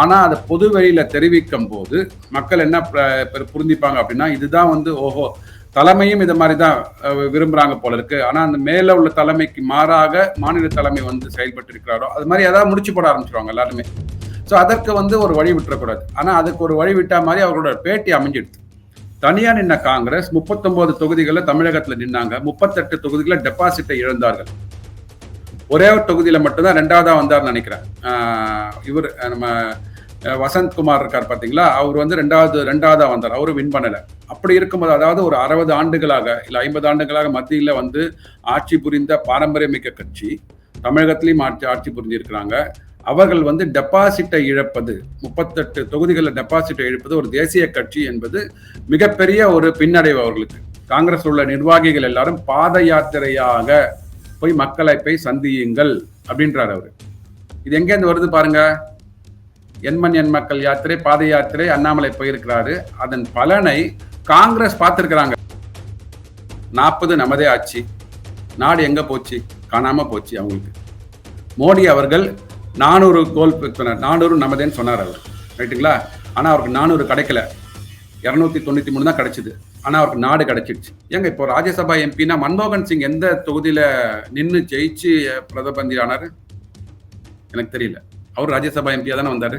ஆனால் அதை பொது வெளியில தெரிவிக்கும் போது மக்கள் என்ன புரிந்திப்பாங்க அப்படின்னா இதுதான் வந்து ஓஹோ தலைமையும் இது மாதிரி தான் விரும்புகிறாங்க போல இருக்கு. ஆனால் அந்த மேலே உள்ள தலைமைக்கு மாறாக மாநில தலைமை வந்து செயல்பட்டு இருக்கிறாரோ அது மாதிரி ஏதாவது முடிச்சு போட ஆரம்பிச்சிருவாங்க எல்லாருமே. ஸோ அதற்கு வந்து ஒரு வழி விட்டுறக்கூடாது. ஆனால் அதுக்கு ஒரு வழி விட்டா மாதிரி அவரோட பேட்டி அமைஞ்சிடுது. தனியாக நின்ன காங்கிரஸ் முப்பத்தொம்போது தொகுதிகளில் தமிழகத்தில் நின்னாங்க. முப்பத்தெட்டு தொகுதிகளில் டெபாசிட்டை இழந்தார்கள். ஒரே ஒரு தொகுதியில் மட்டும்தான் ரெண்டாவதாக வந்தார்னு நினைக்கிறேன். இவர் நம்ம வசந்த் குமார் இருக்கார் பார்த்தீங்களா அவர் வந்து ரெண்டாவது ரெண்டாவதாக வந்தார். அவரும் வின் பண்ணலை. அப்படி இருக்கும்போது அதாவது ஒரு அறுபது ஆண்டுகளாக இல்லை ஐம்பது ஆண்டுகளாக மத்தியில் வந்து ஆட்சி புரிந்த பாரம்பரியமிக்க கட்சி தமிழகத்திலையும் ஆட்சி ஆட்சி புரிஞ்சிருக்கிறாங்க. அவர்கள் வந்து டெபாசிட்டை இழப்பது முப்பத்தெட்டு தொகுதிகளில் டெபாசிட்டை இழப்பது ஒரு தேசிய கட்சி என்பது மிகப்பெரிய ஒரு பின்னடைவு அவர்களுக்கு. காங்கிரஸ் உள்ள நிர்வாகிகள் எல்லாரும் பாத யாத்திரையாக போய் மக்களை போய் சந்தியுங்கள் அப்படின்றார் அவர். இது எங்கேருந்து வருது பாருங்க. எண்மண் எண் மக்கள் யாத்திரை பாத யாத்திரை அண்ணாமலை போயிருக்கிறாரு. அதன் பலனை காங்கிரஸ் பார்த்துருக்குறாங்க. நாற்பது நமதே ஆச்சு. நாடு எங்கே போச்சு? காணாமல் போச்சு அவங்களுக்கு. மோடி அவர்கள் நானூறு கோல் சொன்னார். நானூறு நமதேன்னு சொன்னார் அவர். ரைட்டுங்களா ஆனால் அவருக்கு நானூறு கிடைக்கல. இரநூத்தி தொண்ணூற்றி மூணு தான் கிடைச்சிது. ஆனா அவருக்கு நாடு கிடைச்சிடுச்சு ஏங்க இப்போ ராஜ்யசபா எம்பினா மன்மோகன் சிங் எந்த தொகுதியில நின்று ஜெயிச்சு பிரதமந்திரி ஆனார் எனக்கு தெரியல. அவர் ராஜ்யசபா எம்பியாக தானே வந்தாரு?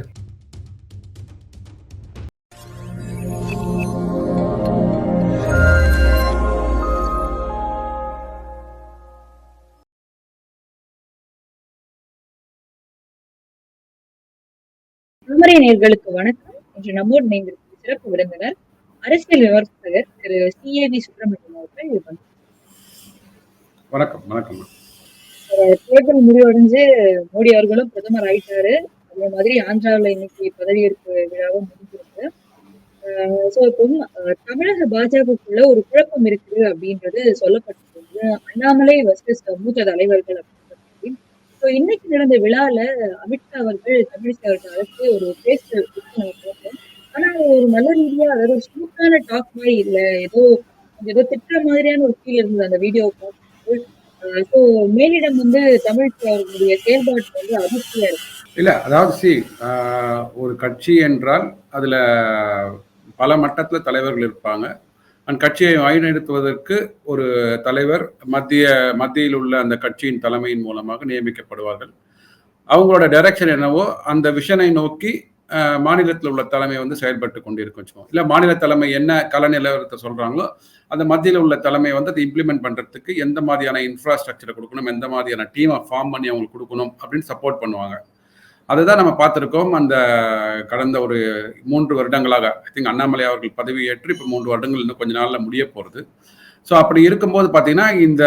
நேர்களுக்கு வணக்கம். இன்று நம்மோடு இணைந்திருக்கும் சிறப்பு விருந்தினர் அரசியல் விமர்சகர் திரு சி. ஏ. வி. சுப்பிரமணியம் அவர்கள் வணக்கம் வணக்கம். தேர்தல் முடிவடைஞ்சு மோடி அவர்களும் பிரதமர் ஆயிட்டாரு. அதே மாதிரி ஆந்திராவில் இன்னைக்கு பதவியேற்பு விழாவும் முடிஞ்சிருக்கு. ஸோ இப்போ தமிழக பாஜகக்குள்ள ஒரு குழப்பம் இருக்குது அப்படின்றது சொல்லப்பட்டிருக்கு. அண்ணாமலை வர்சஸ் மூத்த தலைவர்கள் அப்படின்னு ஸோ இன்னைக்கு நடந்த விழால அமித்ஷா அவர்கள் தமிழிசை அவர்கள் அழைத்து ஒரு பேச பார்த்தோம் ஆனா ஒரு நல்ல ரீதியா அதாவது ஒரு ஸ்மூத்தான டாக் மாதிரி இல்ல. ஏதோ ஏதோ திட்டுற மாதிரியான ஒரு ஃபீல் இருந்தது அந்த வீடியோ பார்க்கும்போது. ஸோ மேலிடம் வந்து தமிழ் அவர்களுடைய செயல்பாடு வந்து அதிர்ச்சியா இருக்கு. இல்ல அதாவது சி ஒரு கட்சி என்றால் அதுல பல மட்டத்துல தலைவர்கள் இருப்பாங்க. அண்ட் கட்சியை வழிநடத்துவதற்கு ஒரு தலைவர் மத்திய மத்தியில் உள்ள அந்த கட்சியின் தலைமையின் மூலமாக நியமிக்கப்படுவார்கள். அவங்களோட டைரக்ஷன் என்னவோ அந்த விஷனை நோக்கி மாநிலத்தில் உள்ள தலைமை வந்து செயல்பட்டு கொண்டிருக்கும் வச்சுக்கோம் இல்லை மாநில தலைமை என்ன கல நிலவரத்தை சொல்கிறாங்களோ அந்த மத்தியில் உள்ள தலைமை வந்து அதை இம்ப்ளிமெண்ட் பண்ணுறதுக்கு எந்த மாதிரியான இன்ஃப்ராஸ்ட்ரக்சரை கொடுக்கணும் எந்த மாதிரியான டீமை ஃபார்ம் பண்ணி அவங்களுக்கு கொடுக்கணும் அப்படின்னு சப்போர்ட் பண்ணுவாங்க. அதுதான் நம்ம பார்த்துருக்கோம். அந்த கடந்த ஒரு மூன்று வருடங்களாக ஐ திங்க் அண்ணாமலை அவர்கள் பதவி ஏற்று இப்போ மூன்று வருடங்கள் இன்னும் கொஞ்ச நாளில் முடிய போகிறது ஸோ அப்படி இருக்கும்போது பார்த்தீங்கன்னா இந்த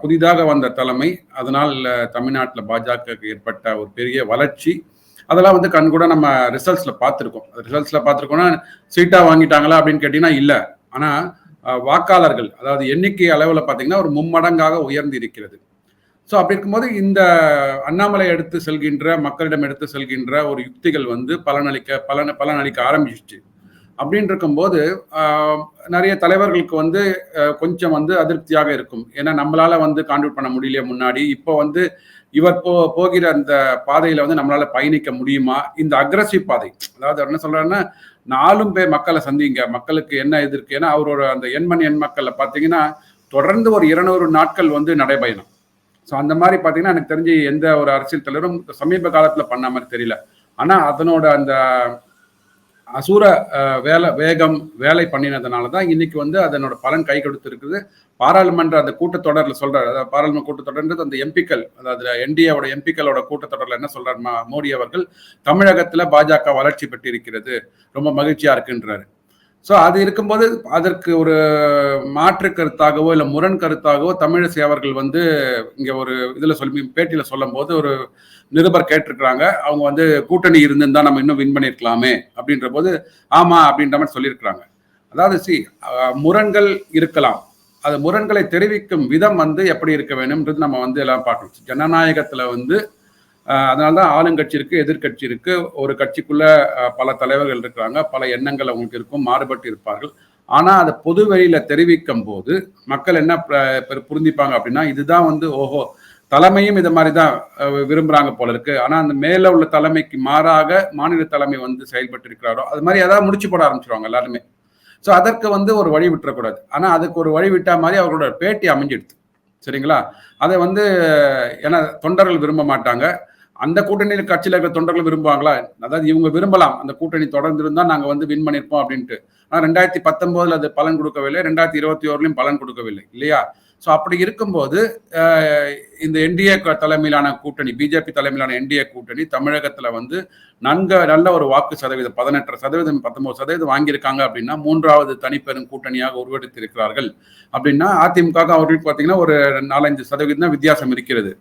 புதிதாக வந்த தலைமை அதனால் தமிழ்நாட்டில் பாஜகவுக்கு ஏற்பட்ட ஒரு பெரிய வளர்ச்சி அதெல்லாம் வந்து கண் கூட நம்ம ரிசல்ட்ஸில் பார்த்துருக்கோம். ரிசல்ட்ஸில் பார்த்துருக்கோம்னா சீட்டாக வாங்கிட்டாங்களா அப்படின்னு கேட்டிங்கன்னா இல்லை. ஆனால் வாக்காளர்கள் அதாவது எண்ணிக்கை அளவில் பார்த்தீங்கன்னா ஒரு மும்மடங்காக உயர்ந்து இருக்கிறது. ஸோ அப்படி இருக்கும்போது இந்த அண்ணாமலை எடுத்து செல்கின்ற மக்களிடம் எடுத்து செல்கின்ற ஒரு யுக்திகள் வந்து பலனளிக்க பலன் பலனளிக்க ஆரம்பிச்சிச்சு. அப்படின்னு இருக்கும்போது நிறைய தலைவர்களுக்கு வந்து கொஞ்சம் வந்து அதிருப்தியாக இருக்கும். ஏன்னா நம்மளால வந்து கான்ட்ரிபியூட் பண்ண முடியலையே முன்னாடி. இப்போ வந்து இவர் போ போகிற அந்த பாதையில வந்து நம்மளால பயணிக்க முடியுமா? இந்த அக்ரஸிவ் பாதை. அதாவது என்ன சொல்றாருன்னா நாலும் பேர் மக்களை சந்திங்க. மக்களுக்கு என்ன எதிர்க்கு ஏன்னா அவரோட அந்த எண்மண் எண் மக்கள்ல பார்த்தீங்கன்னா தொடர்ந்து ஒரு இருநூறு நாட்கள் வந்து நடைபயணம். ஸோ அந்த மாதிரி பார்த்தீங்கன்னா எனக்கு தெரிஞ்சு எந்த ஒரு அரசியல் தலைவரும் சமீப காலத்தில் பண்ண மாதிரி தெரியல. ஆனால் அதனோட அந்த அசூர வேலை வேகம் வேலை பண்ணினதுனால தான் இன்னைக்கு வந்து அதனோட பலன் கை கொடுத்துருக்குது. பாராளுமன்ற அந்த கூட்டத்தொடரில் சொல்றாரு. அதாவது பாராளுமன்ற கூட்டத்தொடர்ன்றது அந்த எம்பிக்கள் அதாவது என்டிஏவோட எம்பிக்களோட கூட்டத்தொடரில் என்ன சொல்றாரு மோடி அவர்கள் தமிழகத்தில் பாஜக வளர்ச்சி பெற்றிருக்கிறது. ரொம்ப மகிழ்ச்சியா இருக்குன்றாரு. ஸோ அது இருக்கும்போது அதற்கு ஒரு மாற்று கருத்தாகவோ இல்லை முரண் கருத்தாகவோ தமிழிசை அவர்கள் வந்து இங்கே ஒரு இதில் சொல்லி பேட்டியில் சொல்லும் போது ஒரு நிருபர் கேட்டிருக்கிறாங்க. அவங்க வந்து கூட்டணி இருந்திருந்தா நம்ம இன்னும் வின் பண்ணியிருக்கலாமே அப்படின்ற போது ஆமா அப்படின்ற மாதிரி சொல்லியிருக்கிறாங்க. அதாவது சி முரண்கள் இருக்கலாம். அது முரண்களை தெரிவிக்கும் விதம் வந்து எப்படி இருக்க வேணும்ன்றது நம்ம வந்து எல்லாம் பார்க்கணும். ஜனநாயகத்தில் வந்து அதனால்தான் ஆளுங்கட்சி இருக்கு எதிர்கட்சி இருக்கு. ஒரு கட்சிக்குள்ள பல தலைவர்கள் இருக்கிறாங்க. பல எண்ணங்கள் அவங்களுக்கு இருக்கும். மாறுபட்டு இருப்பார்கள். ஆனா அதை பொது தெரிவிக்கும் போது மக்கள் என்ன புரிந்திப்பாங்க அப்படின்னா இதுதான் வந்து ஓஹோ தலைமையும் இது மாதிரி தான் விரும்புறாங்க போல இருக்கு. ஆனா அந்த மேல உள்ள தலைமைக்கு மாறாக மாநில தலைமை வந்து செயல்பட்டு இருக்கிறாரோ அது மாதிரி ஏதாவது முடிச்சு போட ஆரம்பிச்சிருவாங்க எல்லாருமே. ஸோ அதற்கு வந்து ஒரு வழி விட்டுறக்கூடாது. ஆனா அதுக்கு ஒரு வழி விட்டா மாதிரி அவர்களோட பேட்டி அமைஞ்சிடுது. சரிங்களா? அதை வந்து ஏன்னா தொண்டர்கள் விரும்ப மாட்டாங்க. அந்த கூட்டணியில் கட்சியில் இருக்கிற தொண்டர்கள் விரும்புவாங்களா? அதாவது இவங்க விரும்பலாம். அந்த கூட்டணி தொடர்ந்து இருந்தால் நாங்கள் வந்து வின் பண்ணியிருப்போம் அப்படின்ட்டு. ஆனால் ரெண்டாயிரத்தி பத்தொன்பதுல அது பலன் கொடுக்கவில்லை. ரெண்டாயிரத்தி இருபத்தி ஓருலையும் பலன் கொடுக்கவில்லை. இல்லையா? ஸோ அப்படி இருக்கும்போது இந்த என்டிஏ தலைமையிலான கூட்டணி பிஜேபி தலைமையிலான என்டிஏ கூட்டணி தமிழகத்தில் வந்து நன்க நல்ல ஒரு வாக்கு சதவீதம் பதினெட்டு சதவீதம் பத்தொன்பது சதவீதம் வாங்கியிருக்காங்க அப்படின்னா மூன்றாவது தனிப்பெரும் கூட்டணியாக உருவெடுத்திருக்கிறார்கள். அப்படின்னா அதிமுக அவர்களுக்கு பார்த்தீங்கன்னா ஒரு நாலஞ்சு சதவீதம் தான் வித்தியாசம் இருக்கிறது.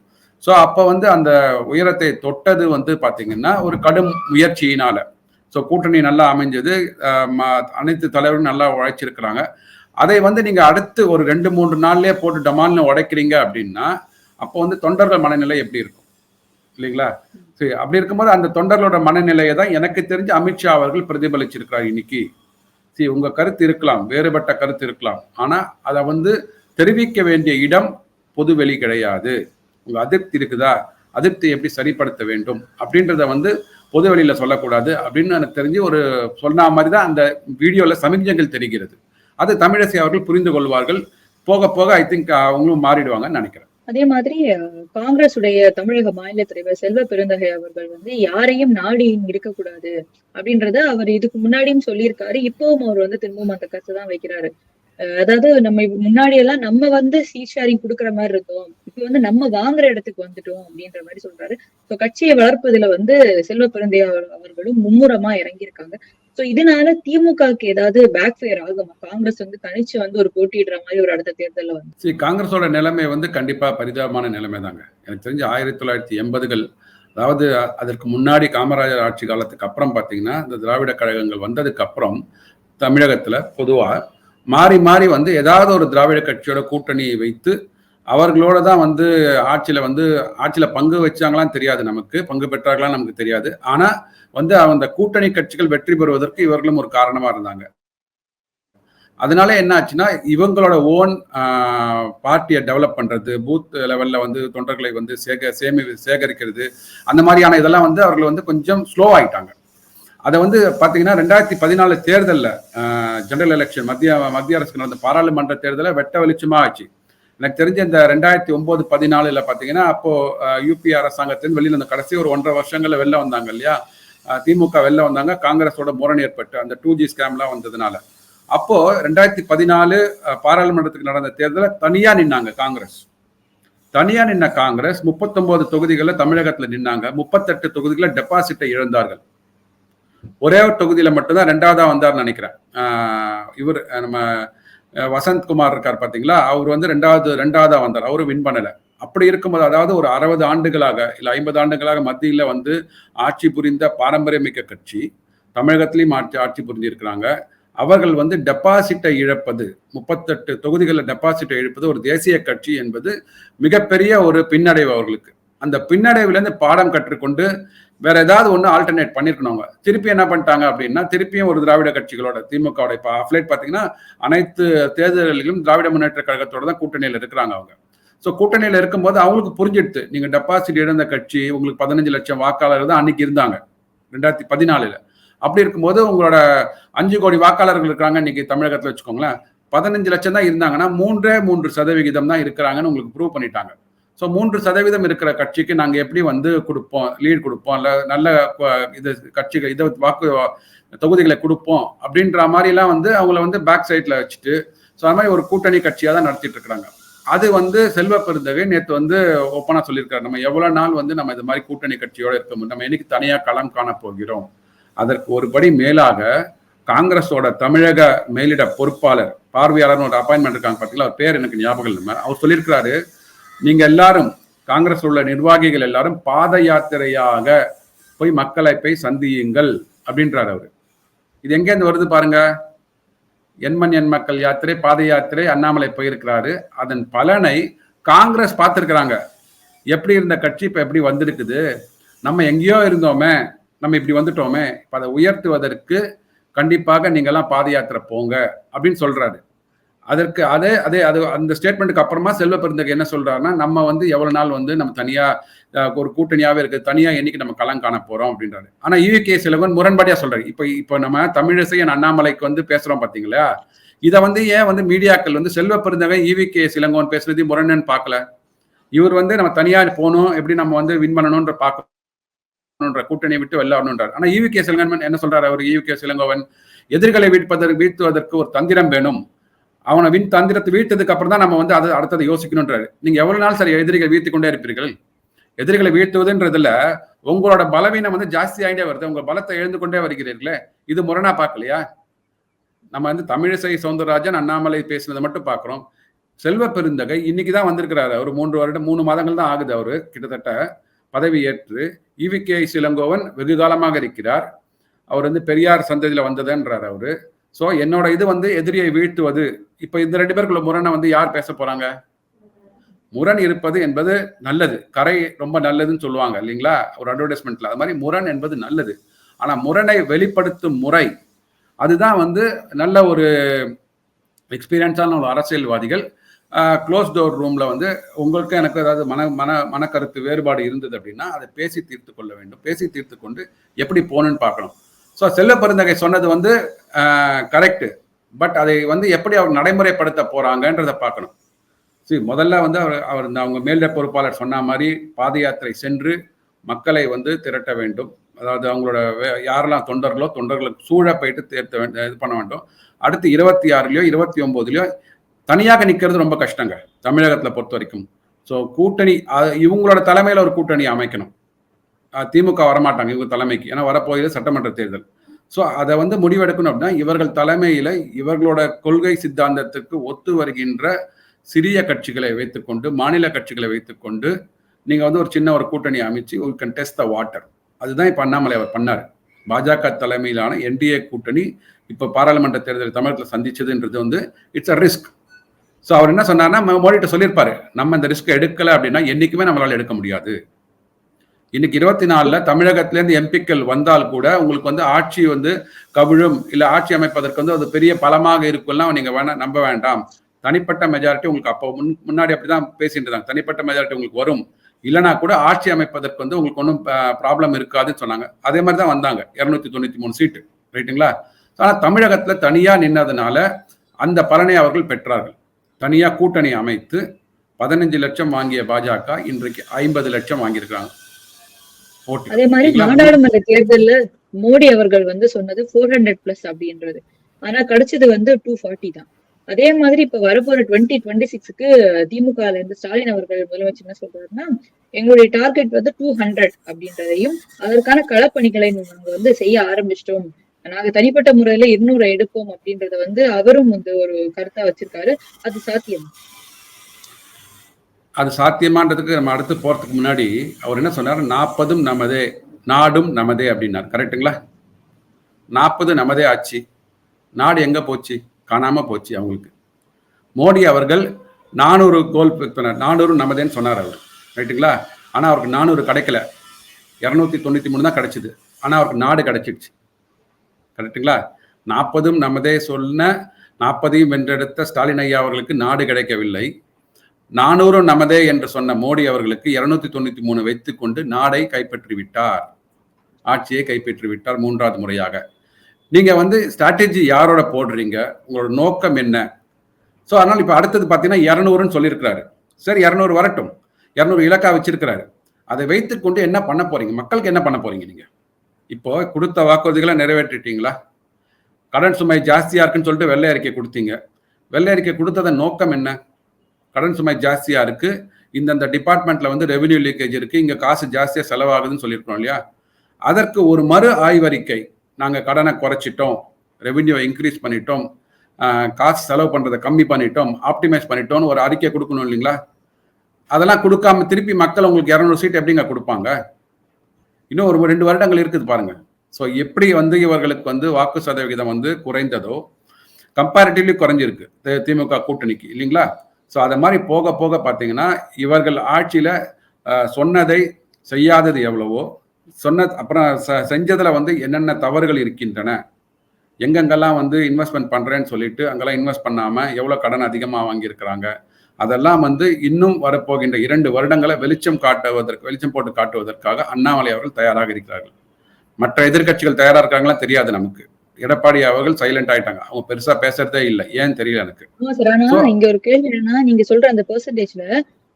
ஸோ அப்போ வந்து அந்த உயரத்தை தொட்டது வந்து பார்த்தீங்கன்னா ஒரு கடும் முயற்சியினால. ஸோ கூட்டணி நல்லா அமைஞ்சது. அனைத்து தலைவரும் நல்லா உழைச்சிருக்கிறாங்க. அதை வந்து நீங்க அடுத்து ஒரு ரெண்டு மூன்று நாள்லயே போட்டு டமால்னு உடைக்கிறீங்க அப்படின்னா அப்போ வந்து தொண்டர்கள் மனநிலை எப்படி இருக்கும்? இல்லைங்களா? சரி அப்படி இருக்கும்போது அந்த தொண்டர்களோட மனநிலையை தான் எனக்கு தெரிஞ்சு அமித்ஷா அவர்கள் பிரதிபலிச்சிருக்கிறார் இன்னைக்கு. சரி உங்க கருத்து இருக்கலாம் வேறுபட்ட கருத்து இருக்கலாம். ஆனா அதை வந்து தெரிவிக்க வேண்டிய இடம் பொதுவெளி கிடையாது. உங்க அதிருப்தி இருக்குதா? அதிருப்தி எப்படி சரிப்படுத்த வேண்டும்? அப்படின்றத வந்து பொதுவெளியில சொல்லக்கூடாது அப்படின்னு எனக்கு தெரிஞ்சு ஒரு சொன்ன மாதிரி தான் அந்த வீடியோல சமிக்ஞைகள் தெரிகிறது. அது தமிழிசை அவர்கள் புரிந்து கொள்வார்கள். போக போக ஐ திங்க் அவங்களும் மாறிடுவாங்கன்னு நினைக்கிறேன். அதே மாதிரி காங்கிரஸ் உடைய தமிழக மாநில தலைவர் செல்வ பெருந்தகை அவர்கள் வந்து யாரையும் நாடி இருக்கக்கூடாது அப்படின்றத அவர் இதுக்கு முன்னாடியும் சொல்லியிருக்காரு. இப்பவும் அவர் வந்து திரும்பவும் அந்த கருத்தை தான் வைக்கிறாரு. அதாவது நம்ம முன்னாடி எல்லாம் நம்ம வந்து சீட் ஷேரிங் கொடுக்குற மாதிரி இருந்தோம். இப்ப வந்து நம்ம வாங்குற இடத்துக்கு வந்துட்டோம் அப்படின்ற மாதிரி சொல்றாரு. ஸோ கட்சியை வளர்ப்பதுல வந்து செல்வ பிறந்தை அவர்களும் மும்முரமா இறங்கியிருக்காங்க. சோ இதனால திமுகவுக்கு ஏதாவது பேக் ஃபயர் ஆகுமா? காங்கிரஸ் வந்து தனிச்சு வந்து ஒரு போட்டியிடுற மாதிரி ஒரு அடுத்த தேர்தலில் வந்து. சரி காங்கிரஸோட நிலைமை வந்து கண்டிப்பா பரிதாபமான நிலைமை தாங்க எனக்கு தெரிஞ்சு ஆயிரத்தி தொள்ளாயிரத்தி எண்பதுகள் அதாவது அதற்கு முன்னாடி காமராஜர் ஆட்சி காலத்துக்கு அப்புறம் பார்த்தீங்கன்னா இந்த திராவிட கழகங்கள் வந்ததுக்கு அப்புறம் தமிழகத்துல பொதுவாக மாறி மாறி வந்து ஏதாவது ஒரு திராவிட கட்சியோட கூட்டணியை வைத்து அவர்களோட தான் வந்து ஆட்சியில் வந்து ஆட்சியில் பங்கு வச்சாங்களான்னு தெரியாது நமக்கு. பங்கு பெற்றார்களான்னு நமக்கு தெரியாது. ஆனால் வந்து அந்த கூட்டணி கட்சிகள் வெற்றி பெறுவதற்கு இவர்களும் ஒரு காரணமாக இருந்தாங்க. அதனால என்ன ஆச்சுன்னா இவங்களோட ஓன் பார்ட்டியை டெவலப் பண்ணுறது பூத் லெவலில் வந்து தொண்டர்களை வந்து சேக சேமி சேகரிக்கிறது அந்த மாதிரியான இதெல்லாம் வந்து அவர்கள் வந்து கொஞ்சம் ஸ்லோ ஆயிட்டாங்க. அதை வந்து பார்த்தீங்கன்னா ரெண்டாயிரத்தி பதினாலு தேர்தலில் ஜெனரல் எலெக்ஷன் மத்திய மத்திய அரசுக்கு நடந்த பாராளுமன்ற தேர்தலில் வெட்ட வெளிச்சமாக ஆச்சு எனக்கு தெரிஞ்ச இந்த ரெண்டாயிரத்தி ஒன்பது பதினாலுல பார்த்தீங்கன்னா அப்போ யூபி அரசாங்கத்தின் வெளியில் அந்த கடைசி ஒரு ஒன்றரை வருஷங்களில் வெளில வந்தாங்க இல்லையா? திமுக வெளில வந்தாங்க காங்கிரஸோட முரண் ஏற்பட்டு அந்த டூ ஜி ஸ்கேம்லாம் வந்ததுனால. அப்போ ரெண்டாயிரத்தி பதினாலு பாராளுமன்றத்துக்கு நடந்த தேர்தலில் தனியா நின்னாங்க காங்கிரஸ். தனியா நின்ன காங்கிரஸ் முப்பத்தொன்பது தொகுதிகளில் தமிழகத்தில் நின்னாங்க. முப்பத்தெட்டு தொகுதிகளில் டெபாசிட்டை இழந்தார்கள். ஒரே ஒரு தொகுதியில் மட்டும்தான் ரெண்டாவதா வந்தார்னு நினைக்கிறேன். இவர் நம்ம வசந்த் குமார் இருக்கார் பார்த்தீங்களா? அவர் வந்து ரெண்டாவது ரெண்டாவதா வந்தார். அவரும் வின் பண்ணல. அப்படி இருக்கும்போது அதாவது ஒரு அறுபது ஆண்டுகளாக இல்லை ஐம்பது ஆண்டுகளாக மத்தியில் வந்து ஆட்சி புரிந்த பாரம்பரியமிக்க கட்சி தமிழகத்திலையும் ஆட்சி ஆட்சி புரிஞ்சிருக்கிறாங்க. அவர்கள் வந்து டெபாசிட்டை இழப்பது முப்பத்தெட்டு தொகுதிகளில் டெபாசிட்டை இழப்பது ஒரு தேசிய கட்சி என்பது மிகப்பெரிய ஒரு பின்னடைவு அவர்களுக்கு. அந்த பின்னடைவுலேருந்து பாடம் கற்றுக்கொண்டு வேற ஏதாவது ஒன்று ஆல்டர்னேட் பண்ணிருக்கணும் அவங்க. திருப்பி என்ன பண்ணிட்டாங்க அப்படின்னா திருப்பியும் ஒரு திராவிட கட்சிகளோட திமுகவோட இப்போ அஃப்லைட் பார்த்தீங்கன்னா அனைத்து தேர்தல்களிலும் திராவிட முன்னேற்ற கழகத்தோட தான் கூட்டணியில் இருக்கிறாங்க அவங்க. ஸோ கூட்டணியில் இருக்கும்போது அவங்களுக்கு புரிஞ்சிடுது நீங்கள் டெபாசிட் இழந்த கட்சி உங்களுக்கு பதினஞ்சு லட்சம் வாக்காளர்கள் தான் அன்னைக்கு இருந்தாங்க. ரெண்டாயிரத்தி பதினாலில். அப்படி இருக்கும்போது உங்களோட அஞ்சு கோடி வாக்காளர்கள் இருக்காங்க இன்னைக்கு தமிழகத்தில் வச்சுக்கோங்களேன். பதினஞ்சு லட்சம் தான் இருந்தாங்கன்னா மூன்றே மூன்று சதவிகிதம் தான் இருக்கிறாங்கன்னு உங்களுக்கு ப்ரூவ் பண்ணிட்டாங்க. ஸோ மூன்று சதவீதம் இருக்கிற கட்சிக்கு நாங்கள் எப்படி வந்து கொடுப்போம் லீட் கொடுப்போம் இல்லை நல்ல இது கட்சிகள் இதை வாக்கு தொகுதிகளை கொடுப்போம் அப்படின்ற மாதிரிலாம் வந்து அவங்கள வந்து பேக் சைடில் வச்சுட்டு ஸோ அது மாதிரி ஒரு கூட்டணி கட்சியாக தான் நடத்திட்டு இருக்கிறாங்க. அது வந்து செல்வ பெருந்தகை நேற்று வந்து ஓப்பனாக சொல்லியிருக்காரு. நம்ம எவ்வளோ நாள் வந்து நம்ம இது மாதிரி கூட்டணி கட்சியோடு இருக்க முடியும்? நம்ம என்னைக்கு தனியாக களம் காண போகிறோம். அதற்கு ஒருபடி மேலாக காங்கிரஸோட தமிழக மேலிட பொறுப்பாளர் பார்வையாளர்னு ஒரு அப்பாயின்மெண்ட் இருக்காங்க பார்த்தீங்களா அவர் பேர் எனக்கு ஞாபகம் இல்லை. அவர் சொல்லியிருக்கிறாரு நீங்க எல்லாரும் காங்கிரஸ் உள்ள நிர்வாகிகள் எல்லாரும் பாத யாத்திரையாக போய் மக்களை போய் சந்தியுங்கள் அப்படின்றார் அவர். இது எங்கேருந்து வருது பாருங்க. எண்மண் எண் மக்கள் யாத்திரை பாத யாத்திரை அண்ணாமலை போயிருக்கிறாரு. அதன் பலனை காங்கிரஸ் பார்த்துருக்குறாங்க. எப்படி இருந்த கட்சி இப்போ எப்படி வந்திருக்குது? நம்ம எங்கேயோ இருந்தோமே நம்ம இப்படி வந்துட்டோமே இப்போ அதை உயர்த்துவதற்கு கண்டிப்பாக நீங்கள்லாம் பாத யாத்திரை போங்க அப்படின்னு சொல்றாரு. அதற்கு அதே அதே அது அந்த ஸ்டேட்மெண்ட்டுக்கு அப்புறமா செல்வ பெருந்தகை என்ன சொல்றாருன்னா நம்ம வந்து எவ்வளவு நாள் வந்து நம்ம தனியா ஒரு கூட்டணியாவே இருக்கு தனியா என்னைக்கு நம்ம களம் காண போறோம் அப்படின்றாரு. ஆனா ஈவி கே. சிலவன் முரண்படியா சொல்றாரு. இப்ப இப்ப நம்ம தமிழிசையன் அண்ணாமலைக்கு வந்து பேசுறோம் பாத்தீங்களா? இதை வந்து ஏன் வந்து மீடியாக்கள் வந்து செல்வ பெருந்தகை ஈவி சிலங்கோன் பேசுறது முரண்னு பார்க்கல இவர் வந்து நம்ம தனியா போகணும் எப்படி நம்ம வந்து வின் பண்ணணும்ன்ற பார்க்கணுன்ற கூட்டணியை விட்டு வெளில வரணுன்றார் ஆனா ஈவி சிலங்கன் என்ன சொல்றாரு? அவர் ஈவி சிலங்கோவன் எதிர்களை வீழ்ப்பதற்கு வீழ்த்துவதற்கு ஒரு தந்திரம் வேணும். அவனை வின் தந்திரத்தை வீழ்த்ததுக்கு அப்புறம் தான் நம்ம வந்து அதை அடுத்ததை யோசிக்கணுன்றாரு நீங்க எவ்வளவு நாள் சரி எதிரிகளை வீழ்த்தி கொண்டே இருப்பீர்கள்? எதிரிகளை வீழ்த்துவதுன்றதுல உங்களோட பலவீனம் வந்து ஜாஸ்தி ஆகிட்டே வருது. உங்க பலத்தை எழுந்து கொண்டே வருகிறீர்களே இது முரணா பார்க்கலையா? நம்ம வந்து தமிழிசை சவுந்தரராஜன் அண்ணாமலை பேசினதை மட்டும் பார்க்குறோம். செல்வ பெருந்தகை இன்னைக்கு தான் வந்திருக்கிறாரு ஒரு மூன்று வருடம் மூணு மாதங்கள் தான் ஆகுது அவரு. கிட்டத்தட்ட பதவி ஏற்று இவி கே சிலங்கோவன் வெகு காலமாக இருக்கிறார். அவர் வந்து பெரியார் சந்ததியில் வந்ததுன்றார் அவரு. ஸோ என்னோட இது வந்து எதிரியை வீழ்த்துவது. இப்போ இந்த ரெண்டு பேருக்குள்ள முரணை வந்து யார் பேச போறாங்க? முரண் இருப்பது என்பது நல்லது. கரை ரொம்ப நல்லதுன்னு சொல்லுவாங்க இல்லைங்களா? ஒரு அட்வர்டைஸ்மெண்ட்ல அது மாதிரி முரண் என்பது நல்லது. ஆனா முரணை வெளிப்படுத்தும் முறை அதுதான் வந்து நல்ல ஒரு எக்ஸ்பீரியன்ஸான ஒரு அரசியல்வாதிகள் க்ளோஸ் டோர் ரூம்ல வந்து உங்களுக்கு எனக்கு ஏதாவது மன மன மனக்கருத்து வேறுபாடு இருந்தது அப்படின்னா அதை பேசி தீர்த்து கொள்ள வேண்டும். பேசி தீர்த்து கொண்டு எப்படி போகணும்னு பார்க்கணும். ஸோ செல்ல பெருந்தகை சொன்னது வந்து கரெக்டு பட் அதை வந்து எப்படி அவர் நடைமுறைப்படுத்த போகிறாங்கன்றதை பார்க்கணும். சரி முதல்ல வந்து அவர் அவர் இந்த அவங்க மேல்நிலை பொறுப்பாளர் சொன்ன மாதிரி பாத யாத்திரை சென்று மக்களை வந்து திரட்ட வேண்டும். அதாவது அவங்களோட வே- யாரெல்லாம் தொண்டர்களோ தொண்டர்களுக்கு சூழ போயிட்டு தேர்த்த வேண்டும் இது பண்ண வேண்டும். அடுத்து இருபத்தி ஆறுலையோ இருபத்தி ஒம்போதுலையோ தனியாக நிற்கிறது ரொம்ப கஷ்டங்க தமிழகத்தில் பொறுத்த வரைக்கும். ஸோ கூட்டணி இவங்களோட தலைமையில் ஒரு கூட்டணி அமைக்கணும். திமுக வரமாட்டாங்க இவங்க தலைமைக்கு. ஏன்னா வரப்போகுது சட்டமன்ற தேர்தல். ஸோ அதை வந்து முடிவெடுக்கணும் அப்படின்னா இவர்கள் தலைமையில் இவர்களோட கொள்கை சித்தாந்தத்துக்கு ஒத்து வருகின்ற சிறிய கட்சிகளை வைத்துக்கொண்டு மாநில கட்சிகளை வைத்துக்கொண்டு நீங்கள் வந்து ஒரு சின்ன ஒரு கூட்டணி அமைச்சு you can test the water அதுதான் இப்போ அண்ணாமலை அவர் பண்ணார். பாஜக தலைமையிலான என்டிஏ கூட்டணி இப்போ பாராளுமன்ற தேர்தல் தமிழகத்தில் சந்திச்சதுன்றது வந்து இட்ஸ் அ ரிஸ்க் ஸோ அவர் என்ன சொன்னார்னா மோடிட்ட சொல்லியிருப்பாரு நம்ம இந்த ரிஸ்க் எடுக்கலை அப்படின்னா என்றைக்குமே நம்மளால் எடுக்க முடியாது. இன்னைக்கு இருபத்தி நாலுல தமிழகத்திலேருந்து எம்பிக்கள் வந்தால் கூட உங்களுக்கு வந்து ஆட்சி வந்து கவிழும். இல்ல ஆட்சி அமைப்பதற்கு வந்து அது பெரிய பலமாக இருக்கும்லாம் நீங்க வேணா நம்ப வேண்டாம். தனிப்பட்ட மெஜாரிட்டி உங்களுக்கு அப்போ முன் முன்னாடி அப்படிதான் பேசிட்டு இருந்தாங்க. தனிப்பட்ட மெஜாரிட்டி உங்களுக்கு வரும். இல்லைனா கூட ஆட்சி அமைப்பதற்கு வந்து உங்களுக்கு ஒன்றும் ப்ராப்ளம் இருக்காதுன்னு சொன்னாங்க. அதே மாதிரி தான் வந்தாங்க. இரநூத்தி தொண்ணூத்தி மூணு சீட்டு. ரைட்டுங்களா? ஆனால் தமிழகத்தில் தனியாக நின்னதுனால அந்த பலனை அவர்கள் பெற்றார்கள். தனியாக கூட்டணி அமைத்து பதினஞ்சு லட்சம் வாங்கிய பாஜக இன்றைக்கு ஐம்பது லட்சம் வாங்கியிருக்காங்க அதே மாதிரி நாடாளுமன்ற தேர்தல்ல மோடி அவர்கள் வந்து சொன்னது ஃபோர் ஹண்ட்ரட் பிளஸ் அப்படின்றது. ஆனா கிடைச்சது வந்து டூ ஃபார்ட்டி தான். அதே மாதிரி இப்ப வரப்போற டுவெண்ட்டி டுவெண்ட்டி சிக்ஸ்க்கு திமுக இருந்து ஸ்டாலின் அவர்கள் முதலமைச்சர் என்ன சொல்றாருன்னா எங்களுடைய டார்கெட் வந்து டூ ஹண்ட்ரட் அப்படின்றதையும் அதற்கான களப்பணிகளை நாங்க வந்து செய்ய ஆரம்பிச்சிட்டோம். நாங்க தனிப்பட்ட முறையில இருநூறு எடுப்போம் அப்படின்றத வந்து அவரும் வந்து ஒரு கருத்தா வச்சிருக்காரு. அது சாத்தியம். அது சாத்தியமான்றதுக்கு நம்ம அடுத்து போறதுக்கு முன்னாடி அவர் என்ன சொன்னார்? நாற்பதும் நமதே நாடும் நமதே அப்படின்னார். கரெக்ட்டுங்களா? நாற்பது நமதே ஆச்சு. நாடு எங்க போச்சு? காணாம போச்சு அவங்களுக்கு. மோடி அவர்கள் நானூறு கோல் சொன்னார் நானூறு நமதேன்னு சொன்னார் அவர். ரைட்டுங்களா ஆனால் அவருக்கு நானூறு கிடைக்கல. இரநூத்தி தொண்ணூத்தி மூணு தான் கிடச்சிது. ஆனால் அவருக்கு நாடு கிடைச்சிடுச்சு கரெக்ட்டுங்களா? நாற்பதும் நமதே சொன்ன நாற்பதையும் வென்றெடுத்த ஸ்டாலின் ஐயா அவர்களுக்கு நாடு கிடைக்கவில்லை. நானூறும் நமதே என்று சொன்ன மோடி அவர்களுக்கு இருநூத்தி தொண்ணூத்தி மூணு வைத்துக்கொண்டு நாடை கைப்பற்றி விட்டார் ஆட்சியை கைப்பற்றி விட்டார் மூன்றாவது முறையாக. நீங்க வந்து ஸ்ட்ராட்டஜி யாரோட போடுறீங்க? உங்களோட நோக்கம் என்ன? ஸோ அதனால் இப்போ அடுத்தது பார்த்தீங்கன்னா இரநூறுன்னு சொல்லியிருக்கிறாரு. சரி இரநூறு வரட்டும். இரநூறு இலக்கா வச்சிருக்கிறாரு. அதை வைத்துக்கொண்டு என்ன பண்ண போறீங்க? மக்களுக்கு என்ன பண்ண போறீங்க நீங்க? இப்போ கொடுத்த வாக்குறுதிகளை நிறைவேற்றிட்டீங்களா? கடன் சுமை ஜாஸ்தியா இருக்குன்னு சொல்லிட்டு வெள்ளை அறிக்கை கொடுத்தீங்க. வெள்ளை அறிக்கை கொடுத்ததன் நோக்கம் என்ன? கடன் சுமை ஜாஸ்தியாக இருக்குது இந்தந்த டிபார்ட்மெண்ட்டில் வந்து ரெவென்யூ லீக்கேஜ் இருக்குது இங்கே காசு ஜாஸ்தியாக செலவாகுதுன்னு சொல்லியிருக்கோம் இல்லையா? அதற்கு ஒரு மறு ஆய்வறிக்கை நாங்கள் கடனை குறைச்சிட்டோம். ரெவென்யூவை இன்க்ரீஸ் பண்ணிட்டோம். காசு செலவு பண்ணுறதை கம்மி பண்ணிட்டோம். ஆப்டிமைஸ் பண்ணிட்டோம்னு ஒரு அறிக்கை கொடுக்கணும் இல்லைங்களா? அதெல்லாம் கொடுக்காம திருப்பி மக்கள் உங்களுக்கு இரநூறு சீட் எப்படிங்க கொடுப்பாங்க? இன்னும் ஒரு ரெண்டு வருடங்கள் இருக்குது பாருங்கள் ஸோ எப்படி வந்து இவர்களுக்கு வந்து வாக்கு சதவிகிதம் வந்து குறைந்ததோ கம்பேரிட்டிவ்லி குறைஞ்சிருக்கு. திமுக கூட்டணிக்கு இல்லைங்களா? ஸோ அதை மாதிரி போக போக பார்த்தீங்கன்னா இவர்கள் ஆட்சியில் சொன்னதை செய்யாதது எவ்வளவோ சொன்ன அப்புறம் செஞ்சதில் வந்து என்னென்ன தவறுகள் இருக்கின்றன எங்கெங்கெல்லாம் வந்து இன்வெஸ்ட்மெண்ட் பண்ணுறேன்னு சொல்லிட்டு அங்கெல்லாம் இன்வெஸ்ட் பண்ணாமல் எவ்வளோ கடன் அதிகமாக வாங்கியிருக்கிறாங்க அதெல்லாம் வந்து இன்னும் வரப்போகின்ற இரண்டு வருடங்களை வெளிச்சம் காட்டுவதற்கு வெளிச்சம் போட்டு காட்டுவதற்காக அண்ணாமலை அவர்கள் தயாராக இருக்கிறார்கள். மற்ற எதிர்க்கட்சிகள் தயாராக இருக்காங்களா தெரியாது நமக்கு. எடப்பாடி அவர்கள் சைலண்ட் ஆயிட்டாங்க. அவங்க பெருசா பேசுறதே இல்லை. ஏன் தெரியல எனக்கு. ஆனா இங்க ஒரு கேள்வி என்னன்னா நீங்க சொல்ற அந்த பெர்சன்டேஜ்ல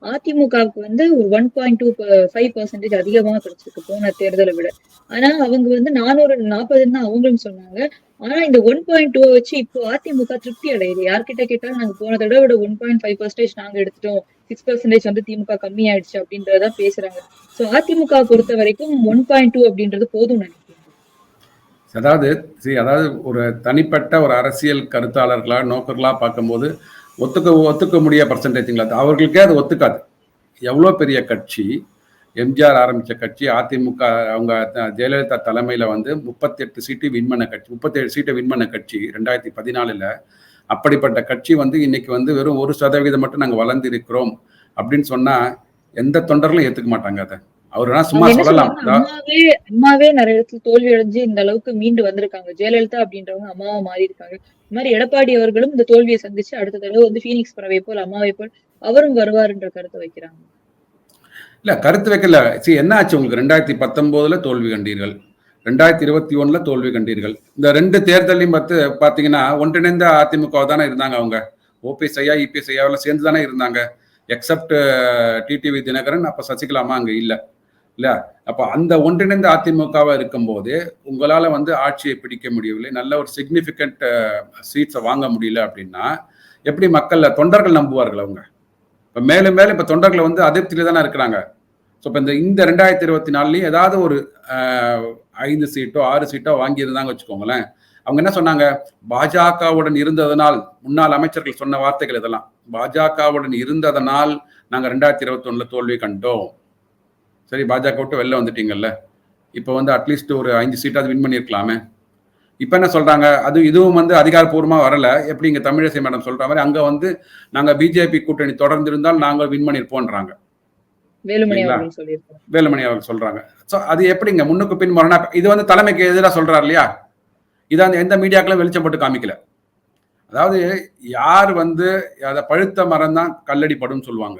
அதிமுகவுக்கு வந்து ஒரு one point two five percentage அதிகமா கிடைச்சிருக்கு போன தேர்தலை விட. ஆனா அவங்க வந்து நானூறு நாற்பதுன்னு தான் அவங்களும் சொன்னாங்க. ஆனா இந்த ஒன் பாயிண்ட் டூ வச்சு இப்போ அதிமுக திருப்தி அடையுது. யார்கிட்ட கேட்டாலும் நாங்க போன தடவை விட ஒன் பாயிண்ட் ஃபைவ் பர்சன்டேஜ் நாங்க எடுத்துட்டோம். சிக்ஸ் பர்சன்டேஜ் வந்து திமுக கம்மி ஆயிடுச்சு அப்படின்றத பேசுறாங்க. சோ அதிமுக பொறுத்த வரைக்கும் ஒன் பாயிண்ட் டூ அப்படின்றது போதும் நினைக்கிறேன். அதாவது சரி அதாவது ஒரு தனிப்பட்ட ஒரு அரசியல் கருத்தாளர்களா நோக்கர்களா பார்க்கும்போது ஒத்துக்க ஒத்துக்க முடிய பர்சன்டேஜுங்களா அவர்களுக்கே அது ஒத்துக்காது. எவ்வளோ பெரிய கட்சி எம்ஜிஆர் ஆரம்பித்த கட்சி அதிமுக அவங்க த- ஜெயலலிதா தலைமையில் வந்து முப்பத்தெட்டு சீட்டு வின் பண்ண கட்சி முப்பத்தேழு சீட்டை வின் பண்ண கட்சி ரெண்டாயிரத்தி பதினாலில். அப்படிப்பட்ட கட்சி வந்து இன்னைக்கு வந்து வெறும் ஒரு சதவீதம் மட்டும் நாங்கள் வளர்ந்திருக்கிறோம் அப்படின்னு சொன்னால் எந்த தொண்டர்களும் ஏற்றுக்க மாட்டாங்க அதை. அவர் வேணா சும்மா சொல்லலாம். அம்மாவே அம்மாவே நிறைய இடத்துல தோல்வி அடைஞ்சு இந்த அளவுக்கு மீண்டு வந்திருக்காங்க. ஜெயலலிதா அப்படின்றவங்க அம்மாவா மாறி இருக்காங்க இந்த மாதிரி எடப்பாடி அவர்களும் இந்த தோல்வியை சந்திச்சு அடுத்த தடவை வந்து ஃபீனிக்ஸ் பறவை போல் அம்மாவை போல் அவரும் வருவாருன்ற கருத்தை வைக்கிறாங்க. இல்ல கருத்து வைக்கல. சரி என்ன ஆச்சு உங்களுக்கு? ரெண்டாயிரத்தி பத்தொன்பதுல தோல்வி கண்டீர்கள். ரெண்டாயிரத்தி இருபத்தி ஒண்ணுல தோல்வி கண்டீர்கள். இந்த ரெண்டு தேர்தலையும் பார்த்து பாத்தீங்கன்னா ஒன்றிணைந்த அதிமுக தானே இருந்தாங்க அவங்க. ஓபிஎஸ் ஐயா இபிஎஸ் ஐயாவில் சேர்ந்து தானே இருந்தாங்க. எக்ஸப்ட் டிடிவி தினகரன் அப்ப சசிகலா அம்மா அங்க இல்ல. இல்ல? அப்ப அந்த ஒன்றிணைந்த அதிமுகவா இருக்கும்போது உங்களால வந்து ஆட்சியை பிடிக்க முடியவில்லை. நல்ல ஒரு சிக்னிபிகண்ட் சீட்ஸை வாங்க முடியல அப்படின்னா எப்படி மக்கள் தொண்டர்கள் நம்புவார்கள் அவங்க? இப்ப மேலும் மேலும் இப்ப தொண்டர்கள் வந்து அதிருப்தியில தானே இருக்கிறாங்க. ஸோ இப்போ இந்த இந்த ரெண்டாயிரத்தி இருபத்தி நாலுலையும் ஏதாவது ஒரு ஐந்து சீட்டோ ஆறு சீட்டோ வாங்கியிருந்தாங்க வச்சுக்கோங்களேன். அவங்க என்ன சொன்னாங்க? பாஜகவுடன் இருந்ததனால் முன்னாள் அமைச்சர்கள் சொன்ன வார்த்தைகள் இதெல்லாம். பாஜகவுடன் இருந்ததனால் நாங்கள் ரெண்டாயிரத்தி இருபத்தி ஒன்றில் தோல்வி கண்டோம். சரி பாஜக விட்டு வெளில வந்துட்டீங்கல்ல? இப்போ வந்து அட்லீஸ்ட் ஒரு அஞ்சு சீட்டாவது வின் பண்ணியிருக்கலாமே இப்போ என்ன சொல்றாங்க? அது இதுவும் வந்து அதிகாரப்பூர்வமாக வரல. எப்படி இங்கே தமிழிசை மேடம் சொல்ற மாதிரி அங்கே வந்து நாங்கள் பிஜேபி கூட்டணி தொடர்ந்து இருந்தால் நாங்கள் வின் பண்ணியிருப்போன்றாங்க வேலுமணி? அவர்கள் சொல்லியிருக்காங்க வேலுமணி அவர்கள் சொல்றாங்க. ஸோ அது எப்படிங்க? முன்னுக்கு பின் முரணா இது வந்து தலைமைக்கு எதிராக சொல்றாரு இல்லையா? இதை அந்த எந்த மீடியாக்களும் வெளிச்சம் போட்டு காமிக்கல. அதாவது யார் வந்து அதை பழுத்த மரம் தான் கல்லடி படும் சொல்லுவாங்க.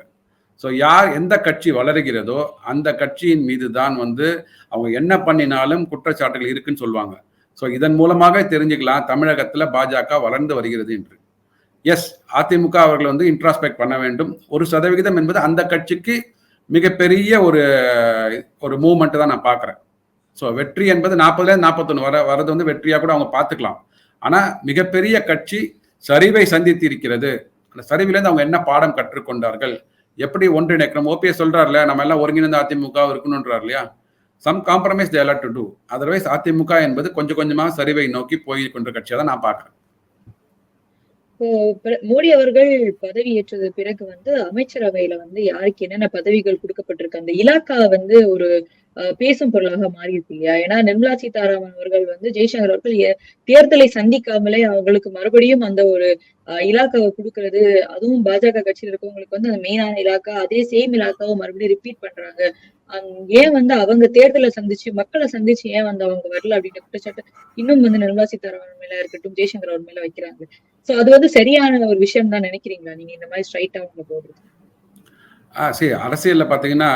ஸோ யார் எந்த கட்சி வளருகிறதோ அந்த கட்சியின் மீது தான் வந்து அவங்க என்ன பண்ணினாலும் குற்றச்சாட்டுகள் இருக்குன்னு சொல்லுவாங்க. ஸோ இதன் மூலமாக தெரிஞ்சுக்கலாம் தமிழகத்தில் பாஜக வளர்ந்து வருகிறது என்று. எஸ் அதிமுக அவர்கள் வந்து இன்ட்ராஸ்பெக்ட் பண்ண வேண்டும். ஒரு சதவிகிதம் என்பது அந்த கட்சிக்கு மிகப்பெரிய ஒரு ஒரு மூமெண்ட்டு தான் நான் பார்க்குறேன். ஸோ வெற்றி என்பது நாற்பதுலேருந்து நாற்பத்தொன்று வர வரது வந்து வெற்றியாக கூட அவங்க பார்த்துக்கலாம். ஆனால் மிகப்பெரிய கட்சி சரிவை சந்தித்து இருக்கிறது அந்த சரிவிலேருந்து அவங்க என்ன பாடம் கற்றுக்கொண்டார்கள்? எப்படி ஒன்றிணைக்கிறோம் ஓபிஎஸ் சொல்றாருல நம்ம எல்லாம் ஒருங்கிணைந்த அதிமுக இருக்கணும்ன்றார் இல்லையா? Some compromise they'll to do otherwise AIADMK என்பது கொஞ்சம் கொஞ்சமாக சரிவை நோக்கி போய் கொண்ட கட்சியாக தான் நான் பாக்குறேன் இப்போ மோடி அவர்கள் பதவி ஏற்றது பிறகு வந்து அமைச்சரவையில வந்து யாருக்கு என்னென்ன பதவிகள் கொடுக்கப்பட்டிருக்கு? அந்த இலாக்கா வந்து ஒரு பேசும் பொருளாக மாறி இருக்கு இல்லையா? ஏன்னா நிர்மலா சீதாராமன் அவர்கள் வந்து ஜெய்சங்கர் அவர்கள் தேர்தலை சந்திக்காமலே அவங்களுக்கு மறுபடியும் அந்த ஒரு அஹ், இலாக்காவை கொடுக்கறது. அதுவும் பாஜக கட்சியில் இருக்கவங்களுக்கு வந்து அந்த மெயினான இலாக்கா அதே சேம் இலாக்காவை மறுபடியும் ரிப்பீட் பண்றாங்க. ஏன் வந்து அவங்க தேர்தலை சந்திச்சு மக்களை சந்திச்சு ஏன் வந்து அவங்க வரல அப்படின்னு குற்றச்சாட்டு இன்னும் வந்து நிர்மலா சீதாராமன் மேல இருக்கட்டும் ஜெய்சங்கர் அவர் மேல வைக்கிறாங்க. சோ அது வந்து சரியான ஒரு விஷயம் தான் நினைக்கிறீங்களா? நீங்க இந்த மாதிரி ஸ்ட்ரைட்டா அவங்க போடுறது. ஆ சரி அரசியலில் பார்த்தீங்கன்னா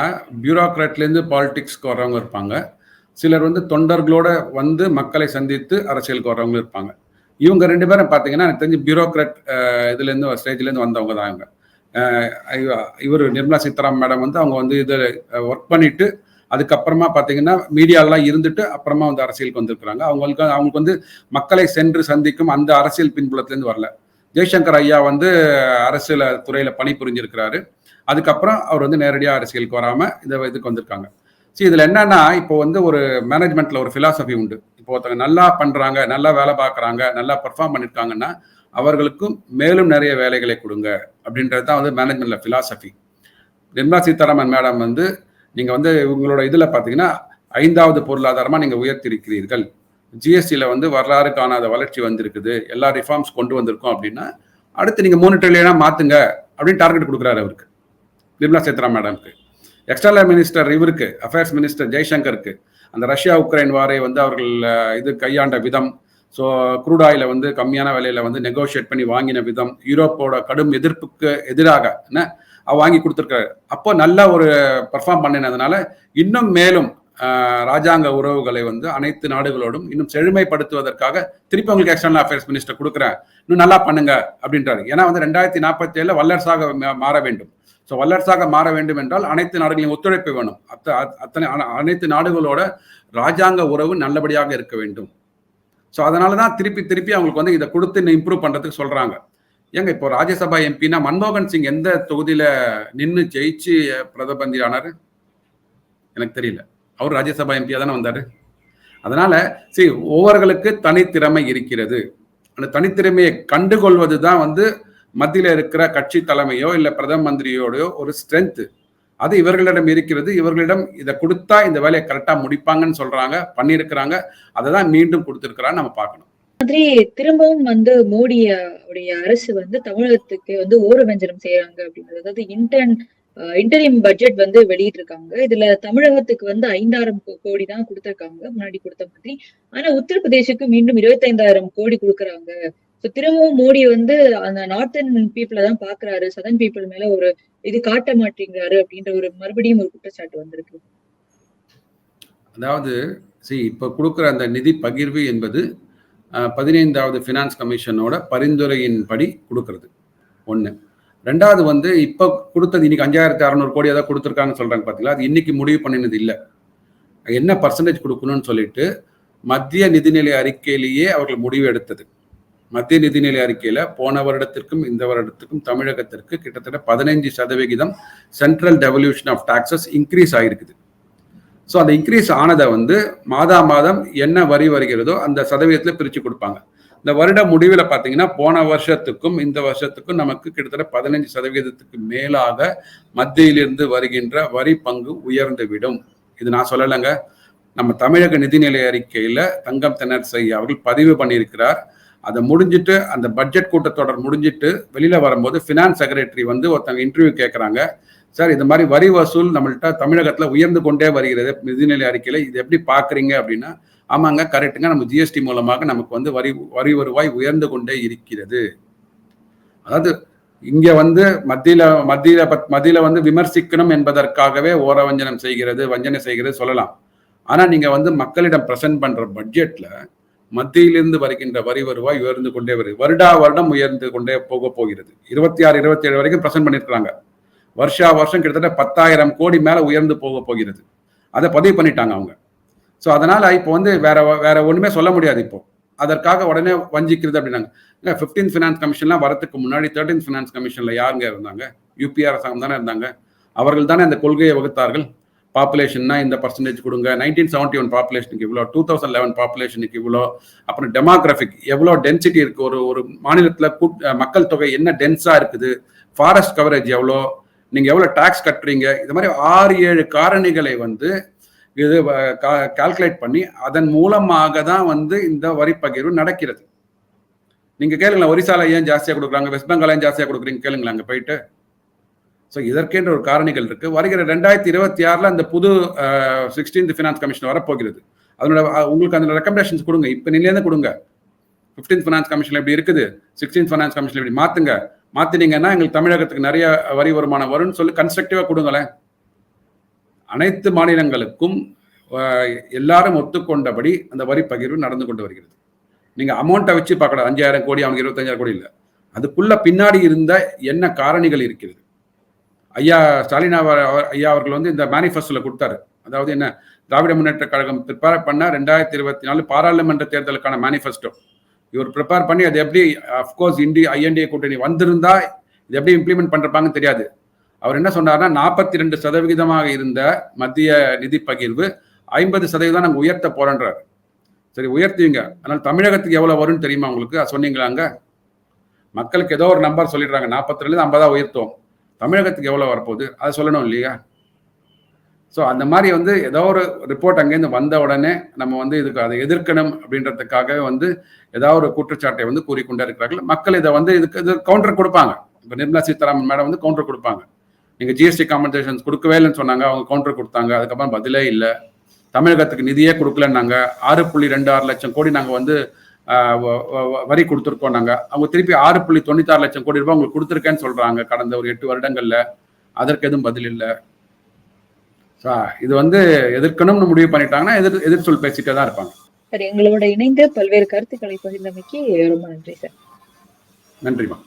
பியூரோக்ராட்லேருந்து பாலிடிக்ஸ்க்கு வரவங்க இருப்பாங்க. சிலர் வந்து தொண்டர்களோட வந்து மக்களை சந்தித்து அரசியலுக்கு வரவங்க இருப்பாங்க. இவங்க ரெண்டு பேரும் பார்த்தீங்கன்னா எனக்கு தெரிஞ்சு பியூரோக்ராட் இதுலேருந்து ஸ்டேஜ்லேருந்து வந்தவங்க தான் இவங்க. இவர் நிர்மலா சீதாராமன் மேடம் வந்து அவங்க வந்து இதில் ஒர்க் பண்ணிட்டு அதுக்கப்புறமா பார்த்தீங்கன்னா மீடியாலாம் இருந்துட்டு அப்புறமா வந்து அரசியலுக்கு வந்திருக்கிறாங்க. அவங்களுக்கு அவங்களுக்கு வந்து மக்களை சென்று சந்திக்கும் அந்த அரசியல் பின்புலத்துலேருந்து வரல. ஜெய்சங்கர் ஐயா வந்து அரசியல் துறையில் பணிபுரிஞ்சிருக்கிறாரு. அதுக்கப்புறம் அவர் வந்து நேரடியாக அரசியலுக்கு வராமல் இந்த இதுக்கு வந்திருக்காங்க. சரி இதில் என்னன்னா இப்போ வந்து ஒரு மேனேஜ்மெண்ட்டில் ஒரு ஃபிலாசபி உண்டு. இப்போ ஒருத்தவங்க நல்லா பண்ணுறாங்க நல்லா வேலை பார்க்குறாங்க நல்லா பர்ஃபார்ம் பண்ணியிருக்காங்கன்னா அவர்களுக்கும் மேலும் நிறைய வேலைகளை கொடுங்க. அப்படின்றது தான் வந்து மேனேஜ்மெண்ட்டில் ஃபிலாசபி நிர்மலா சீதாராமன் மேடம் வந்து நீங்கள் வந்து உங்களோட இதில் பார்த்தீங்கன்னா ஐந்தாவது பொருளாதாரமாக நீங்கள் உயர்த்திருக்கிறீர்கள். ஜிஎஸ்டியில் வந்து வரலாறு காணாத வளர்ச்சி வந்திருக்குது. எல்லா ரிஃபார்ம்ஸ் கொண்டு வந்திருக்கோம் அப்படின்னா அடுத்து நீங்கள் மூணு ட்ரில்லியனாக மாற்றுங்க அப்படின்னு டார்கெட் கொடுக்குறாரு அவருக்கு. நிர்மலா சீதாராம் மேடம்க்கு. எக்ஸ்டர்னல் மினிஸ்டர் இவருக்கு அஃபேர்ஸ் மினிஸ்டர் ஜெய்சங்கருக்கு அந்த ரஷ்யா உக்ரைன் வாரை வந்து அவர்கள் இது கையாண்ட விதம். ஸோ க்ரூட் வந்து கம்மியான விலையில வந்து நெகோஷியேட் பண்ணி வாங்கின விதம். யூரோப்போட கடும் எதிர்ப்புக்கு எதிராக என்ன அவ வாங்கி கொடுத்துருக்காரு அப்போ நல்ல ஒரு பர்ஃபார்ம் பண்ணினதுனால இன்னும் மேலும் ராஜாங்க உறவுகளை வந்து அனைத்து நாடுகளோடும் இன்னும் செழுமைப்படுத்துவதற்காக திருப்பி உங்களுக்கு எக்ஸ்டர்னல் அஃபேர்ஸ் மினிஸ்டர் கொடுக்குறேன். இன்னும் நல்லா பண்ணுங்க அப்படின்றாரு. ஏன்னா வந்து ரெண்டாயிரத்தி நாற்பத்தி ஏழில் வல்லரசாக மாற வேண்டும். ஸோ வல்லரசாக மாற வேண்டும் என்றால் அனைத்து நாடுகளையும் ஒத்துழைப்பு வேணும். அத்த அத்தனை அனைத்து நாடுகளோட ராஜாங்க உறவு நல்லபடியாக இருக்க வேண்டும். ஸோ அதனால தான் திருப்பி திருப்பி அவங்களுக்கு வந்து இதை கொடுத்து இன்னும் இம்ப்ரூவ் பண்ணுறதுக்கு சொல்கிறாங்க ஏங்க இப்போ ராஜ்யசபா எம்பினா மன்மோகன் சிங் எந்த தொகுதியில் நின்று ஜெயிச்சு பிரதமந்தி ஆனார் எனக்கு தெரியல. அவர் ராஜ்யசபா எம்பியாக தானே வந்தார். அதனால் சரி ஒவ்வொருகளுக்கு தனித்திறமை இருக்கிறது. அந்த தனித்திறமையை கண்டுகொள்வது தான் வந்து மத்தியில் இருக்கிற கட்சி தலைமையோ இல்லை பிரதம மந்திரியோடையோ ஒரு ஸ்ட்ரென்த்து அது இவர்களிடம் இருக்கிறது. இவர்களிடம் இதை கொடுத்தா இந்த வேலையை கரெக்டாக முடிப்பாங்கன்னு சொல்றாங்க பண்ணியிருக்கிறாங்க. அதை தான் மீண்டும் கொடுத்துருக்கிறான்னு நம்ம பார்க்கணும். மாதிரி திரும்பவும் வந்து மோடி உடைய அரசு வந்து தமிழகத்துக்கு வந்து ஓரவஞ்சனம் செய்யறாங்க அப்படின்றது. அதாவது இன்டர்ன் இன்டரிம் பட்ஜெட் வந்து வெளியிட்டிருக்காங்க. இதுல தமிழகத்துக்கு வந்து ஐந்தாயிரம் கோடி தான் கொடுத்திருக்காங்க. முன்னாடி கொடுத்த மாதிரி. ஆனா உத்தரப்பிரதேசுக்கு மீண்டும் இருபத்தைந்தாயிரம் கோடி கொடுக்கறாங்க. ஸோ திரும்பவும் மோடி வந்து அந்த நார்த்தன் பீப்புளை தான் பாக்குறாரு. சதன் பீப்புள் மேல ஒரு இது காட்ட மாட்டேங்கிறாரு அப்படின்ற ஒரு மறுபடியும் ஒரு குற்றச்சாட்டு வந்திருக்கு. அதாவது சி இப்போ கொடுக்குற அந்த நிதி பகிர்வு என்பது பதினைந்தாவது ஃபினான்ஸ் கமிஷனோட பரிந்துரையின்படி கொடுக்கறது. ஒன்று ரெண்டாவது வந்து இப்போ கொடுத்தது இன்னைக்கு அஞ்சாயிரத்தி அறநூறு கோடி ஏதாவது கொடுத்துருக்காங்கன்னு சொல்கிறாங்க பார்த்தீங்களா அது இன்னைக்கு முடிவு பண்ணினது இல்லை. என்ன பர்சன்டேஜ் கொடுக்கணும்னு சொல்லிட்டு மத்திய நிதிநிலை அறிக்கையிலேயே அவர்கள் முடிவு எடுத்தது. மத்திய நிதிநிலை அறிக்கையில போன வருடத்திற்கும் இந்த வருடத்திற்கும் தமிழகத்திற்கு கிட்டத்தட்ட பதினைஞ்சு சதவிகிதம் central devolution of taxes increase ஆகிருக்குது ஸோ அந்த இன்க்ரீஸ் ஆனதை வந்து மாதா மாதம் என்ன வரி வருகிறதோ அந்த சதவீதத்தில் பிரித்து கொடுப்பாங்க. இந்த வருட முடிவில் பார்த்தீங்கன்னா போன வருஷத்துக்கும் இந்த வருஷத்துக்கும் நமக்கு கிட்டத்தட்ட பதினஞ்சு சதவீதத்துக்கு மேலாக மத்தியிலிருந்து வருகின்ற வரி பங்கு உயர்ந்து விடும் இது நான் சொல்லலைங்க. நம்ம தமிழக நிதிநிலை அறிக்கையில் தங்கம் தென்னரசை அவர்கள் பதிவு பண்ணியிருக்கிறார். அதை முடிஞ்சிட்டு அந்த பட்ஜெட் கூட்டத்தொடர் முடிஞ்சிட்டு வெளியில் வரும்போது ஃபினான்ஸ் செக்ரட்டரி வந்து ஒருத்தங்க இன்டர்வியூ கேட்குறாங்க சார் இந்த மாதிரி வரி வசூல் நம்மள்ட்ட தமிழகத்தில் உயர்ந்து கொண்டே வருகிறது. நிதிநிலை அறிக்கையில் இது எப்படி பார்க்குறீங்க அப்படின்னா ஆமாங்க கரெக்டுங்க நம்ம ஜிஎஸ்டி மூலமாக நமக்கு வந்து வரி வரி வருவாய் உயர்ந்து கொண்டே இருக்கிறது. அதாவது இங்கே வந்து மத்தியில் மத்தியில் மத்தியில் வந்து விமர்சிக்கணும் என்பதற்காகவே ஓரவஞ்சனம் செய்கிறது வஞ்சனை செய்கிறது சொல்லலாம். ஆனால் நீங்கள் வந்து மக்களிடம் ப்ரெசென்ட் பண்ணுற பட்ஜெட்டில் மத்தியிலிருந்து வருகின்ற வரி வருவாய் உயர்ந்து கொண்டே வருது. வருடா வருடம் உயர்ந்து கொண்டே போக போகிறது. இருபத்தி ஆறு இருபத்தி ஏழு வரைக்கும் பிரசன்ட் பண்ணியிருக்கிறாங்க வருஷா வருஷம் கிட்டத்தட்ட பத்தாயிரம் கோடி மேலே உயர்ந்து போக போகிறது. அதை பதிவு பண்ணிட்டாங்க அவங்க. ஸோ அதனால் இப்போ வந்து வேற வேற ஒன்றுமே சொல்ல முடியாது இப்போ. அதற்காக உடனே வஞ்சிக்கிறது அப்படின்னாங்க. ஃபிஃப்டீன் ஃபினான்ஸ் கமிஷன்லாம் வரதுக்கு முன்னாடி தேர்ட்டீன் ஃபினான்ஸ் கமிஷனில் யாருங்க இருந்தாங்க? யூபிஆர் அரசாங்கம் தானே இருந்தாங்க. அவர்கள் தானே அந்த கொள்கையை வகுத்தார்கள். பாப்புலேஷன்னா இந்த பர்சன்டேஜ் கொடுங்க. நைன்டீன் செவன்ட்டி ஒன் பாப்புலேஷனுக்கு இவ்வளோ டூ தௌசண்ட் லெவன் பாப்புலேஷனுக்கு இவ்வளோ அப்புறம் டெமோகிராஃபிக் எவ்வளோ டென்சிட்டி இருக்குது ஒரு ஒரு மாநிலத்தில் மக்கள் தொகை என்ன டென்ஸாக இருக்குது? ஃபாரஸ்ட் கவரேஜ் எவ்வளோ நீங்கள் எவ்வளோ டேக்ஸ் கட்டுறீங்க? இது மாதிரி ஆறு ஏழு காரணிகளை வந்து இது கால்குலேட் பண்ணி அதன் மூலமாக தான் வந்து இந்த வரி பகிர்வு நடக்கிறது. நீங்கள் கேளுங்களேன் ஒரிசால ஏன் ஜாஸ்தியாக கொடுக்குறாங்க? வெஸ்ட் பெங்கால் ஏன் ஜாஸ்தியாக கொடுக்குறீங்க? கேளுங்களேன் அங்கே போயிட்டு. ஸோ இதற்கென்ற ஒரு காரணிகள் இருக்கு. வருகிற ரெண்டாயிரத்தி இருபத்தி ஆறில் அந்த புது சிக்ஸ்டீன்த் ஃபினான்ஸ் கமிஷன் வரப்போகிறது. அதனோட உங்களுக்கு அந்த ரெக்கமெண்டேஷன்ஸ் கொடுங்க. இப்போ நிலையிலேருந்து கொடுங்க. ஃபிஃப்டீன்த் ஃபினான்ஸ் கமிஷன் எப்படி இருக்குது? சிக்ஸ்டீன்த் ஃபினான்ஸ் கமிஷன் எப்படி மாத்துங்க? மாத்தினீங்கன்னா எங்களுக்கு தமிழகத்துக்கு நிறைய வரி வருமானம் வரும்னு சொல்லி கன்ஸ்ட்ரக்டிவாக கொடுங்களேன். அனைத்து மாநிலங்களுக்கும் எல்லாரும் ஒத்துக்கொண்டபடி அந்த வரி பகிர்வு நடந்து கொண்டு வருகிறது. நீங்கள் அமௌண்ட்டை வச்சு பார்க்கலாம் அஞ்சாயிரம் கோடி அவனுக்கு இருபத்தஞ்சாயிரம் கோடி இல்லை. அதுக்குள்ள பின்னாடி இருந்த என்ன காரணிகள் இருக்கிறது? ஐயா ஸ்டாலின் அவர் ஐயா அவர்கள் வந்து இந்த மேனிஃபெஸ்டோல கொடுத்தாரு. அதாவது என்ன? திராவிட முன்னேற்ற கழகம் ப்ரிப்பேர் பண்ண ரெண்டாயிரத்தி இருபத்தி நாலு பாராளுமன்ற தேர்தலுக்கான மேனிஃபெஸ்டோ இவர் ப்ரிப்பேர் பண்ணி அது எப்படி அஃப்கோர்ஸ் இண்டி ஐஎன்டிஏ கூட்டணி வந்திருந்தா இது எப்படி இம்ப்ளிமெண்ட் பண்ணுறப்பாங்கன்னு தெரியாது. அவர் என்ன சொன்னார்னா நாற்பத்தி ரெண்டு சதவிகிதமாக இருந்த மத்திய நிதி பகிர்வு ஐம்பது சதவீதம் நாங்கள் உயர்த்த போறோன்றார். சரி உயர்த்துவீங்க அதனால் தமிழகத்துக்கு எவ்வளோ வரும்னு தெரியுமா உங்களுக்கு? சொன்னீங்களாங்க? மக்களுக்கு ஏதோ ஒரு நம்பர் சொல்லிடுறாங்க. நாற்பத்திலேருந்து ஐம்பதா உயர்த்துவோம். தமிழகத்துக்கு எவ்வளோ வரப்போகுது? அதை சொல்லணும் இல்லையா? ஸோ அந்த மாதிரி வந்து ஏதோ ஒரு ரிப்போர்ட் அங்கேருந்து வந்த உடனே நம்ம வந்து இதுக்கு அதை எதிர்க்கணும் அப்படின்றதுக்காக வந்து ஏதாவது ஒரு குற்றச்சாட்டை வந்து கூறிக்கொண்டே இருக்கிறார்கள். மக்கள் இதை வந்து இதுக்கு இது கவுண்டர் கொடுப்பாங்க. இப்போ நிர்மலா சீதாராமன் மேடம் வந்து கவுண்டர் கொடுப்பாங்க. நீங்கள் ஜிஎஸ்டி காம்பன்சேஷன்ஸ் கொடுக்கவே இல்லைன்னு சொன்னாங்க அவங்க கவுண்டர் கொடுத்தாங்க அதுக்கப்புறம் பதிலே இல்லை. தமிழகத்துக்கு நிதியே கொடுக்கலன்னாங்க. ஆறு புள்ளி ரெண்டு ஆறு லட்சம் கோடி நாங்கள் வந்து வரி கொடுத்துருக்கோம் நாங்க. அவங்க திருப்பி ஆறு புள்ளி தொண்ணூத்தாறு லட்சம் கோடி ரூபாய் உங்களுக்கு கொடுத்துருக்கேன்னு சொல்றாங்க. கடந்த ஒரு எட்டு வருடங்கள்ல. அதற்கு எதுவும் பதில் இல்லை. ஸோ இது வந்து எதிர்க்கணும்னு முடிவு பண்ணிட்டாங்கன்னா எதிர் எதிர்ச்சொல் பேசிட்டே தான் இருப்பாங்க. சார் எங்களோட இணைந்து பல்வேறு கருத்துக்களை பகிர்ந்தமைக்கு ரொம்ப நன்றி சார். நன்றிமா